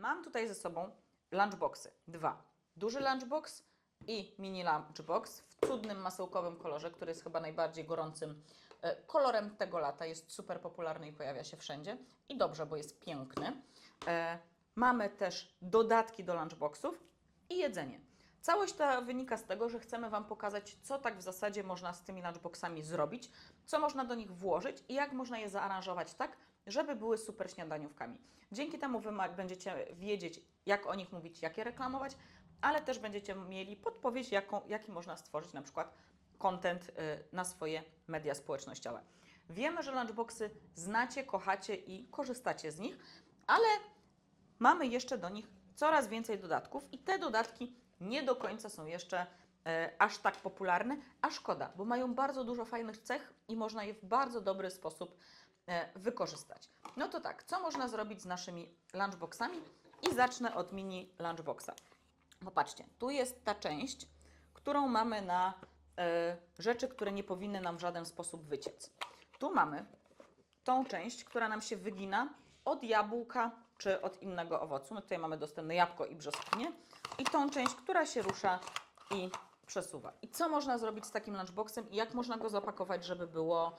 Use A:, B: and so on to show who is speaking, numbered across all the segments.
A: Mam tutaj ze sobą lunchboxy. Dwa. Duży lunchbox i mini lunchbox w cudnym masełkowym kolorze, który jest chyba najbardziej gorącym e, kolorem tego lata. Jest super popularny i pojawia się wszędzie. I dobrze, bo jest piękny. E, Mamy też dodatki do lunchboxów i jedzenie. Całość ta wynika z tego, że chcemy Wam pokazać, co tak w zasadzie można z tymi lunchboxami zrobić, co można do nich włożyć i jak można je zaaranżować tak, żeby były super śniadaniówkami. Dzięki temu Wy będziecie wiedzieć, jak o nich mówić, jak je reklamować, ale też będziecie mieli podpowiedź, jaką, jaki można stworzyć na przykład content y, na swoje media społecznościowe. Wiemy, że lunchboxy znacie, kochacie i korzystacie z nich, ale mamy jeszcze do nich coraz więcej dodatków i te dodatki nie do końca są jeszcze e, aż tak popularne, a szkoda, bo mają bardzo dużo fajnych cech i można je w bardzo dobry sposób e, wykorzystać. No to tak, co można zrobić z naszymi lunchboxami? I zacznę od mini lunchboxa. Popatrzcie, tu jest ta część, którą mamy na e, rzeczy, które nie powinny nam w żaden sposób wyciec. Tu mamy tą część, która nam się wygina od jabłka czy od innego owocu. My tutaj mamy dostępne jabłko i brzoskwinię. I tą część, która się rusza i przesuwa. I co można zrobić z takim lunchboxem i jak można go zapakować, żeby było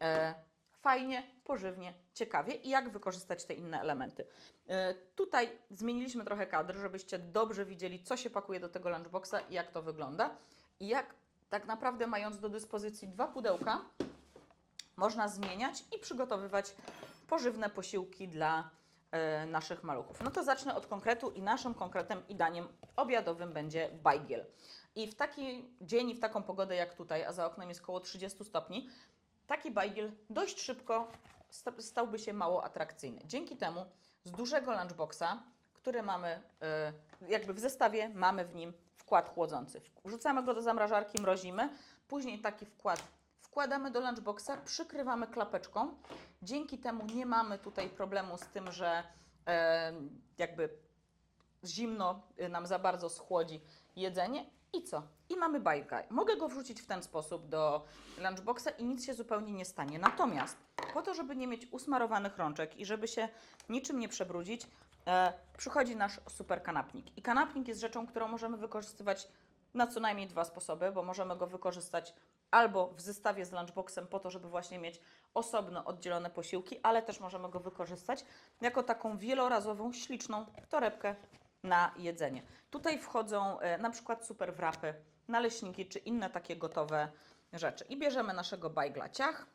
A: e, fajnie, pożywnie, ciekawie i jak wykorzystać te inne elementy. E, tutaj zmieniliśmy trochę kadr, żebyście dobrze widzieli, co się pakuje do tego lunchboxa i jak to wygląda. I jak tak naprawdę mając do dyspozycji dwa pudełka, można zmieniać i przygotowywać pożywne posiłki dla naszych maluchów. No to zacznę od konkretu i naszym konkretem i daniem obiadowym będzie bajgiel. I w taki dzień i w taką pogodę jak tutaj, a za oknem jest około 30 stopni, taki bajgiel dość szybko sta- stałby się mało atrakcyjny. Dzięki temu z dużego lunchboxa, który mamy e, jakby w zestawie, mamy w nim wkład chłodzący. Wrzucamy go do zamrażarki, mrozimy, później taki wkład wkładamy do lunchboxa, przykrywamy klapeczką. Dzięki temu nie mamy tutaj problemu z tym, że e, jakby zimno y, nam za bardzo schłodzi jedzenie. I co? I mamy bajka. Mogę go wrzucić w ten sposób do lunchboxa i nic się zupełnie nie stanie. Natomiast po to, żeby nie mieć usmarowanych rączek i żeby się niczym nie przebrudzić, e, przychodzi nasz super kanapnik. I kanapnik jest rzeczą, którą możemy wykorzystywać na co najmniej dwa sposoby, bo możemy go wykorzystać albo w zestawie z lunchboxem po to, żeby właśnie mieć osobno oddzielone posiłki, ale też możemy go wykorzystać jako taką wielorazową, śliczną torebkę na jedzenie. Tutaj wchodzą e, na przykład super wrapy, naleśniki czy inne takie gotowe rzeczy. I bierzemy naszego bajgla ciach,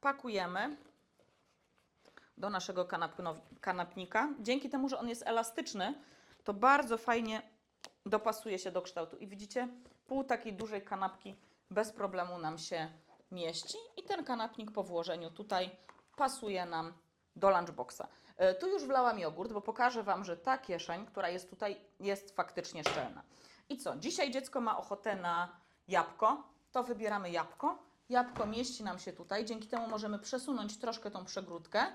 A: pakujemy do naszego kanapnika. Dzięki temu, że on jest elastyczny, to bardzo fajnie dopasuje się do kształtu. I widzicie, pół takiej dużej kanapki bez problemu nam się mieści. I ten kanapnik po włożeniu tutaj pasuje nam do lunchboxa. E, Tu już wlałam jogurt, bo pokażę Wam, że ta kieszeń, która jest tutaj, jest faktycznie szczelna. I co? Dzisiaj dziecko ma ochotę na jabłko, to wybieramy jabłko. Jabłko mieści nam się tutaj, dzięki temu możemy przesunąć troszkę tą przegródkę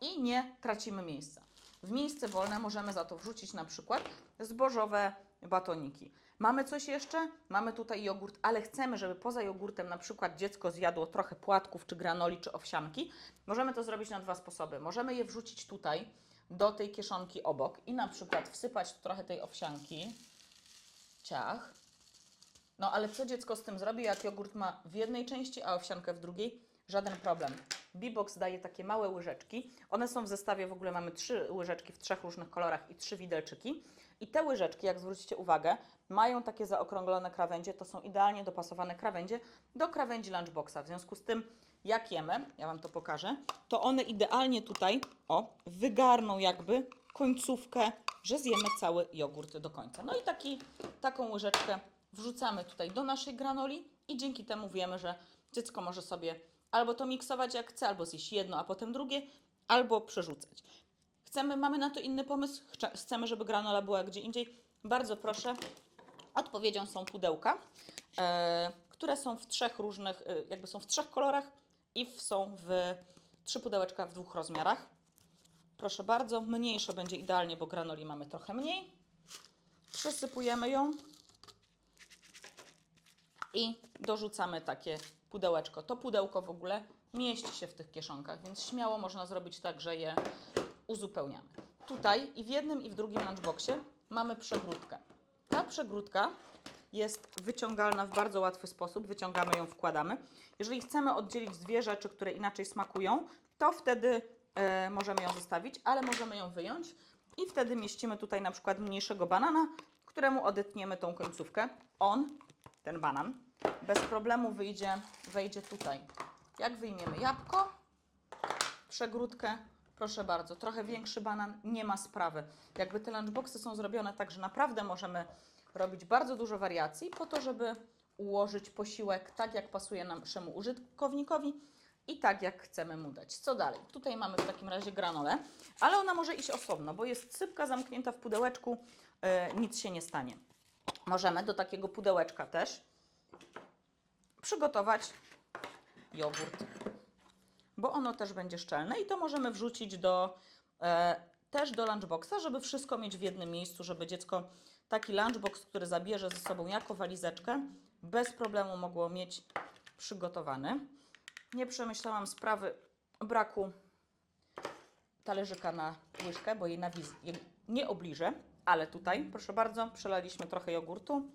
A: i nie tracimy miejsca. W miejsce wolne możemy za to wrzucić na przykład zbożowe batoniki. Mamy coś jeszcze? Mamy tutaj jogurt, ale chcemy, żeby poza jogurtem na przykład dziecko zjadło trochę płatków, czy granoli, czy owsianki. Możemy to zrobić na dwa sposoby. Możemy je wrzucić tutaj, do tej kieszonki obok i na przykład wsypać trochę tej owsianki, ciach. No ale co dziecko z tym zrobi, jak jogurt ma w jednej części, a owsiankę w drugiej? Żaden problem. Bibox daje takie małe łyżeczki. One są w zestawie, w ogóle mamy trzy łyżeczki w trzech różnych kolorach i trzy widelczyki. I te łyżeczki, jak zwrócicie uwagę, mają takie zaokrąglone krawędzie. To są idealnie dopasowane krawędzie do krawędzi lunchboxa. W związku z tym, jak jemy, ja Wam to pokażę, to one idealnie tutaj, o, wygarną jakby końcówkę, że zjemy cały jogurt do końca. No i taki, taką łyżeczkę wrzucamy tutaj do naszej granoli i dzięki temu wiemy, że dziecko może sobie albo to miksować jak chce, albo zjeść jedno, a potem drugie, albo przerzucać. Chcemy, mamy na to inny pomysł, Chce- chcemy, żeby granola była gdzie indziej. Bardzo proszę, odpowiedzią są pudełka, e, które są w trzech różnych, e, jakby są w trzech kolorach i są w trzy pudełeczka w dwóch rozmiarach. Proszę bardzo, mniejsze będzie idealnie, bo granoli mamy trochę mniej. Przysypujemy ją i dorzucamy takie pudełeczko. To pudełko w ogóle mieści się w tych kieszonkach, więc śmiało można zrobić tak, że je uzupełniamy. tutaj i w jednym i w drugim lunchboxie mamy przegródkę. Ta przegródka jest wyciągalna w bardzo łatwy sposób. Wyciągamy ją, wkładamy. Jeżeli chcemy oddzielić dwie rzeczy, które inaczej smakują, to wtedy e, możemy ją zostawić, ale możemy ją wyjąć i wtedy mieścimy tutaj na przykład mniejszego banana, któremu odetniemy tą końcówkę. On, ten banan, bez problemu wyjdzie, wejdzie tutaj. Jak wyjmiemy jabłko, przegródkę, proszę bardzo, trochę większy banan, nie ma sprawy. Jakby te lunchboxy są zrobione tak, że naprawdę możemy robić bardzo dużo wariacji po to, żeby ułożyć posiłek tak, jak pasuje naszemu użytkownikowi i tak, jak chcemy mu dać. Co dalej? Tutaj mamy w takim razie granolę, ale ona może iść osobno, bo jest sypka zamknięta w pudełeczku, e, nic się nie stanie. Możemy do takiego pudełeczka też przygotować jogurt bo ono też będzie szczelne i to możemy wrzucić do, e, też do lunchboxa, żeby wszystko mieć w jednym miejscu, żeby dziecko taki lunchbox, który zabierze ze sobą jako walizeczkę, bez problemu mogło mieć przygotowany. Nie przemyślałam sprawy braku talerzyka na łyżkę, bo jej, nawiz- jej nie obliżę, ale tutaj, proszę bardzo, przelaliśmy trochę jogurtu,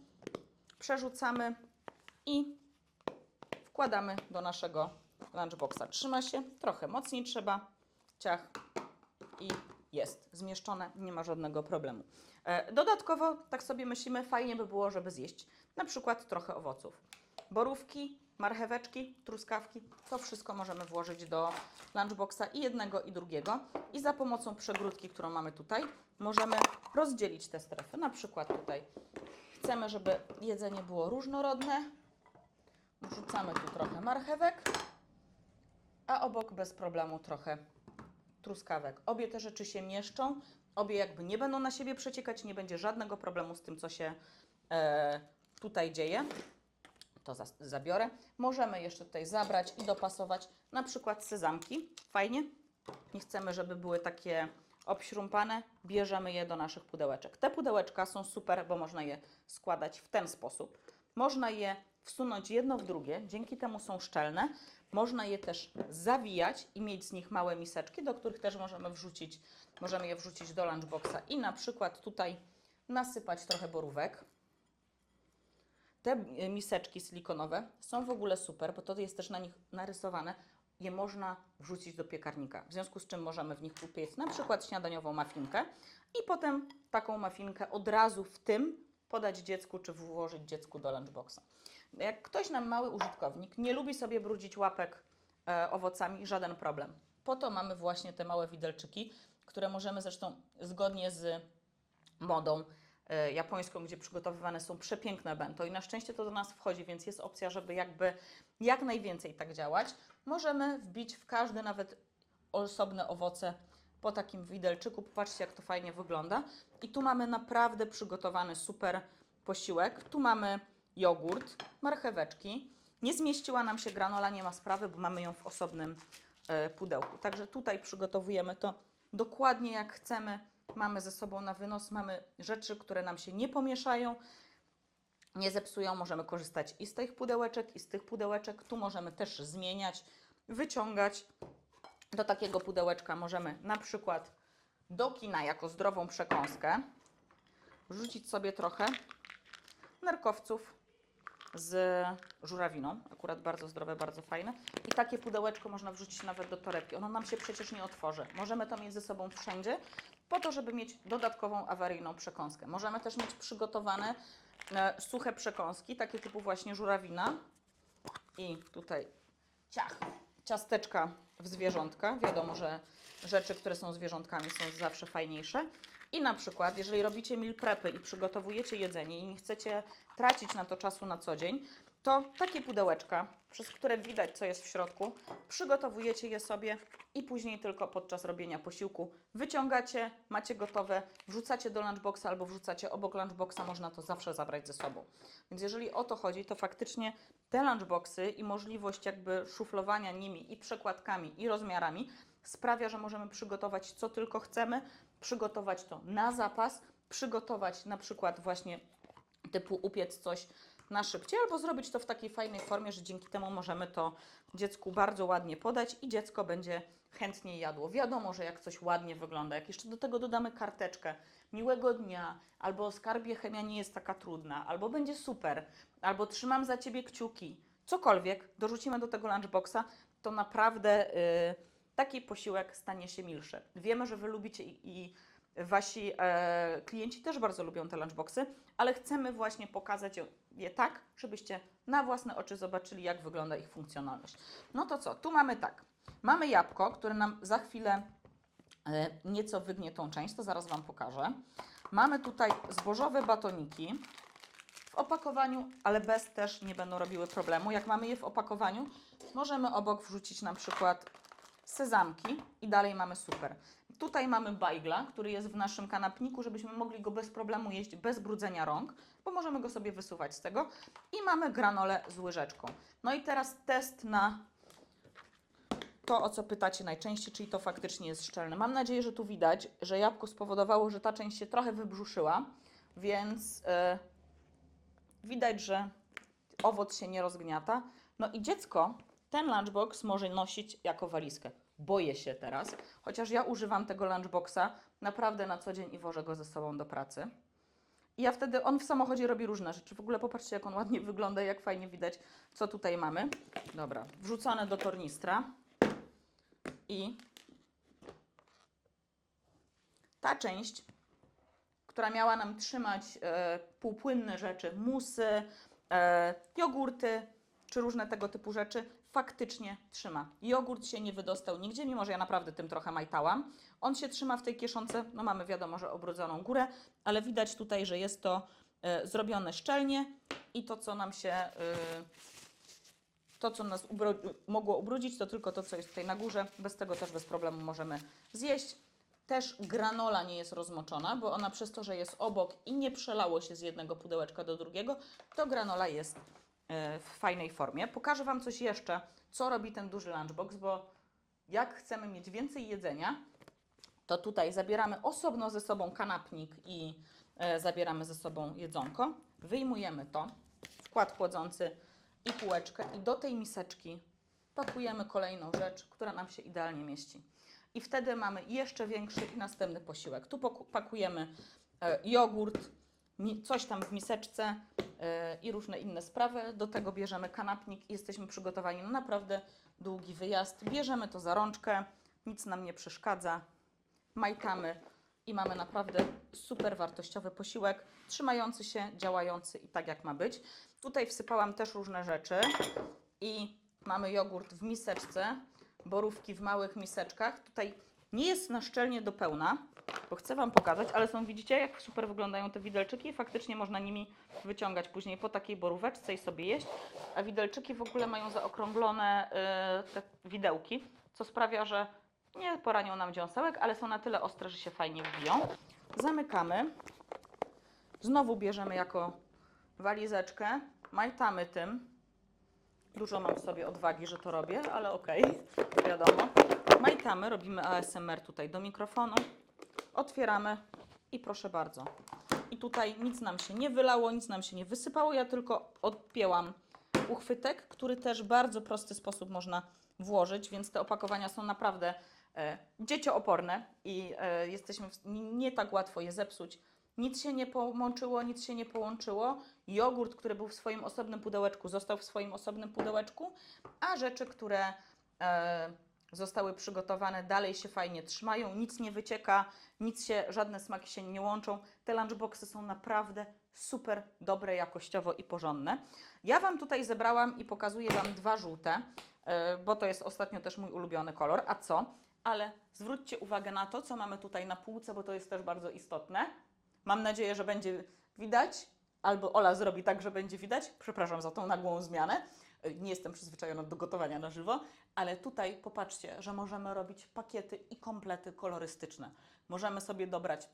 A: przerzucamy i wkładamy do naszego lunchboxa. Trzyma się, trochę mocniej trzeba, ciach i jest zmieszczone, nie ma żadnego problemu. E, Dodatkowo, tak sobie myślimy, fajnie by było, żeby zjeść na przykład trochę owoców. Borówki, marcheweczki, truskawki, to wszystko możemy włożyć do lunchboxa i jednego i drugiego. I za pomocą przegródki, którą mamy tutaj, możemy rozdzielić te strefy. Na przykład tutaj chcemy, żeby jedzenie było różnorodne, Wrzucamy tu trochę marchewek, a obok bez problemu trochę truskawek. Obie te rzeczy się mieszczą, obie jakby nie będą na siebie przeciekać, nie będzie żadnego problemu z tym, co się e, tutaj dzieje. To za, zabiorę. Możemy jeszcze tutaj zabrać i dopasować na przykład sezamki. Fajnie. Nie chcemy, żeby były takie obśrumpane. Bierzemy je do naszych pudełeczek. Te pudełeczka są super, bo można je składać w ten sposób. Można je wsunąć jedno w drugie, dzięki temu są szczelne. Można je też zawijać i mieć z nich małe miseczki, do których też możemy wrzucić, możemy je wrzucić do lunchboxa i na przykład tutaj nasypać trochę borówek. Te e, miseczki silikonowe są w ogóle super, bo to jest też na nich narysowane. Je można wrzucić do piekarnika, w związku z czym możemy w nich upiec na przykład śniadaniową mafinkę i potem taką mafinkę od razu w tym podać dziecku czy włożyć dziecku do lunchboxa. Jak ktoś nam mały użytkownik nie lubi sobie brudzić łapek e, owocami, żaden problem. Po to mamy właśnie te małe widelczyki, które możemy zresztą zgodnie z modą e, japońską, gdzie przygotowywane są przepiękne bento i na szczęście to do nas wchodzi, więc jest opcja, żeby jakby jak najwięcej tak działać. Możemy wbić w każde nawet osobne owoce po takim widelczyku. Popatrzcie, jak to fajnie wygląda. I tu mamy naprawdę przygotowany super posiłek. Tu mamy jogurt, marcheweczki. Nie zmieściła nam się granola, nie ma sprawy, bo mamy ją w osobnym e, pudełku. Także tutaj przygotowujemy to dokładnie jak chcemy. Mamy ze sobą na wynos, mamy rzeczy, które nam się nie pomieszają, nie zepsują. Możemy korzystać i z tych pudełeczek, i z tych pudełeczek. Tu możemy też zmieniać, wyciągać. Do takiego pudełeczka możemy na przykład do kina jako zdrową przekąskę wrzucić sobie trochę nerkowców z żurawiną. Akurat bardzo zdrowe, bardzo fajne. I takie pudełeczko można wrzucić nawet do torebki. Ono nam się przecież nie otworzy. Możemy to mieć ze sobą wszędzie, po to, żeby mieć dodatkową awaryjną przekąskę. Możemy też mieć przygotowane e, suche przekąski, takie typu właśnie żurawina. I tutaj ciach, ciasteczka w zwierzątka. Wiadomo, że rzeczy, które są zwierzątkami są zawsze fajniejsze. I na przykład, jeżeli robicie meal prepy i przygotowujecie jedzenie i nie chcecie tracić na to czasu na co dzień, to takie pudełeczka, przez które widać, co jest w środku, przygotowujecie je sobie i później tylko podczas robienia posiłku wyciągacie, macie gotowe, wrzucacie do lunchboxa albo wrzucacie obok lunchboxa, można to zawsze zabrać ze sobą. Więc jeżeli o to chodzi, to faktycznie te lunchboxy i możliwość jakby szuflowania nimi i przekładkami i rozmiarami sprawia, że możemy przygotować co tylko chcemy, przygotować to na zapas, przygotować na przykład właśnie typu upiec coś na szybciej, albo zrobić to w takiej fajnej formie, że dzięki temu możemy to dziecku bardzo ładnie podać i dziecko będzie chętnie jadło. Wiadomo, że jak coś ładnie wygląda, jak jeszcze do tego dodamy karteczkę miłego dnia, albo skarbie chemia nie jest taka trudna, albo będzie super, albo trzymam za ciebie kciuki, cokolwiek, dorzucimy do tego lunchboxa, to naprawdę y, taki posiłek stanie się milszy. Wiemy, że wy lubicie i, i wasi e, klienci też bardzo lubią te lunchboxy, ale chcemy właśnie pokazać je tak, żebyście na własne oczy zobaczyli, jak wygląda ich funkcjonalność. No to co? Tu mamy tak. Mamy jabłko, które nam za chwilę e, nieco wygnie tą część, to zaraz Wam pokażę. Mamy tutaj zbożowe batoniki w opakowaniu, ale bez też nie będą robiły problemu. Jak mamy je w opakowaniu, możemy obok wrzucić na przykład sezamki i dalej mamy super. Tutaj mamy bajgla, który jest w naszym kanapniku, żebyśmy mogli go bez problemu jeść, bez brudzenia rąk, bo możemy go sobie wysuwać z tego. I mamy granolę z łyżeczką. No i teraz test na to, o co pytacie najczęściej, czyli to faktycznie jest szczelne. Mam nadzieję, że tu widać, że jabłko spowodowało, że ta część się trochę wybrzuszyła, więc e, widać, że owoc się nie rozgniata. No i dziecko ten lunchbox może nosić jako walizkę. Boję się teraz, chociaż ja używam tego lunchboxa naprawdę na co dzień i wożę go ze sobą do pracy. I ja wtedy, on w samochodzie robi różne rzeczy. W ogóle popatrzcie, jak on ładnie wygląda, jak fajnie widać, co tutaj mamy. Dobra, wrzucone do tornistra. I ta część, która miała nam trzymać e, półpłynne rzeczy, musy, e, jogurty czy różne tego typu rzeczy, faktycznie trzyma. Jogurt się nie wydostał nigdzie, mimo że ja naprawdę tym trochę majtałam. On się trzyma w tej kieszonce, no mamy wiadomo, że obrudzoną górę, ale widać tutaj, że jest to e, zrobione szczelnie i to, co nam się... E, to, co nas mogło ubrudzić, to tylko to, co jest tutaj na górze. Bez tego też bez problemu możemy zjeść. Też granola nie jest rozmoczona, bo ona przez to, że jest obok i nie przelało się z jednego pudełeczka do drugiego, to granola jest w fajnej formie. Pokażę Wam coś jeszcze, co robi ten duży lunchbox, bo jak chcemy mieć więcej jedzenia, to tutaj zabieramy osobno ze sobą kanapnik i e, zabieramy ze sobą jedzonko. Wyjmujemy to, wkład chłodzący i półeczkę i do tej miseczki pakujemy kolejną rzecz, która nam się idealnie mieści. I wtedy mamy jeszcze większy i następny posiłek. Tu pakujemy e, jogurt, coś tam w miseczce e, i różne inne sprawy. Do tego bierzemy kanapnik i jesteśmy przygotowani na naprawdę długi wyjazd. Bierzemy to za rączkę, nic nam nie przeszkadza, majtamy i mamy naprawdę super wartościowy posiłek, trzymający się, działający i tak jak ma być. Tutaj wsypałam też różne rzeczy i mamy jogurt w miseczce, borówki w małych miseczkach. Tutaj nie jest na szczelnie do pełna, bo chcę Wam pokazać, ale są, widzicie, jak super wyglądają te widelczyki i faktycznie można nimi wyciągać później po takiej boróweczce i sobie jeść. A widelczyki w ogóle mają zaokrąglone yy, te widełki, co sprawia, że nie poranią nam dziąsełek, ale są na tyle ostre, że się fajnie wbiją. Zamykamy. Znowu bierzemy jako walizeczkę, majtamy tym. Dużo mam w sobie odwagi, że to robię, ale okej, wiadomo. Majtamy, robimy ASMR tutaj do mikrofonu. Otwieramy i proszę bardzo. I tutaj nic nam się nie wylało, nic nam się nie wysypało, ja tylko odpięłam uchwytek, który też w bardzo prosty sposób można włożyć, więc te opakowania są naprawdę e, dzieciooporne i e, jesteśmy w, nie tak łatwo je zepsuć. Nic się nie połączyło, nic się nie połączyło. Jogurt, który był w swoim osobnym pudełeczku, został w swoim osobnym pudełeczku, a rzeczy, które e, zostały przygotowane, dalej się fajnie trzymają, nic nie wycieka, nic się, żadne smaki się nie łączą. Te lunchboxy są naprawdę super dobre jakościowo i porządne. Ja Wam tutaj zebrałam i pokazuję Wam dwa żółte, e, bo to jest ostatnio też mój ulubiony kolor. A co? Ale zwróćcie uwagę na to, co mamy tutaj na półce, bo to jest też bardzo istotne. Mam nadzieję, że będzie widać, albo Ola zrobi tak, że będzie widać. Przepraszam za tą nagłą zmianę. Nie jestem przyzwyczajona do gotowania na żywo, ale tutaj popatrzcie, że możemy robić pakiety i komplety kolorystyczne. Możemy sobie dobrać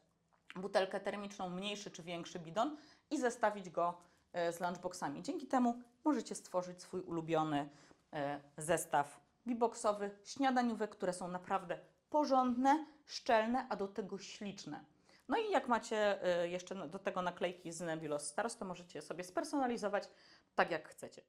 A: butelkę termiczną, mniejszy czy większy bidon i zestawić go e, z lunchboxami. Dzięki temu możecie stworzyć swój ulubiony e, zestaw biboxowy, śniadaniówek, które są naprawdę porządne, szczelne, a do tego śliczne. No i jak macie y, jeszcze do tego naklejki z Nebulos Stars, to możecie sobie spersonalizować tak jak chcecie.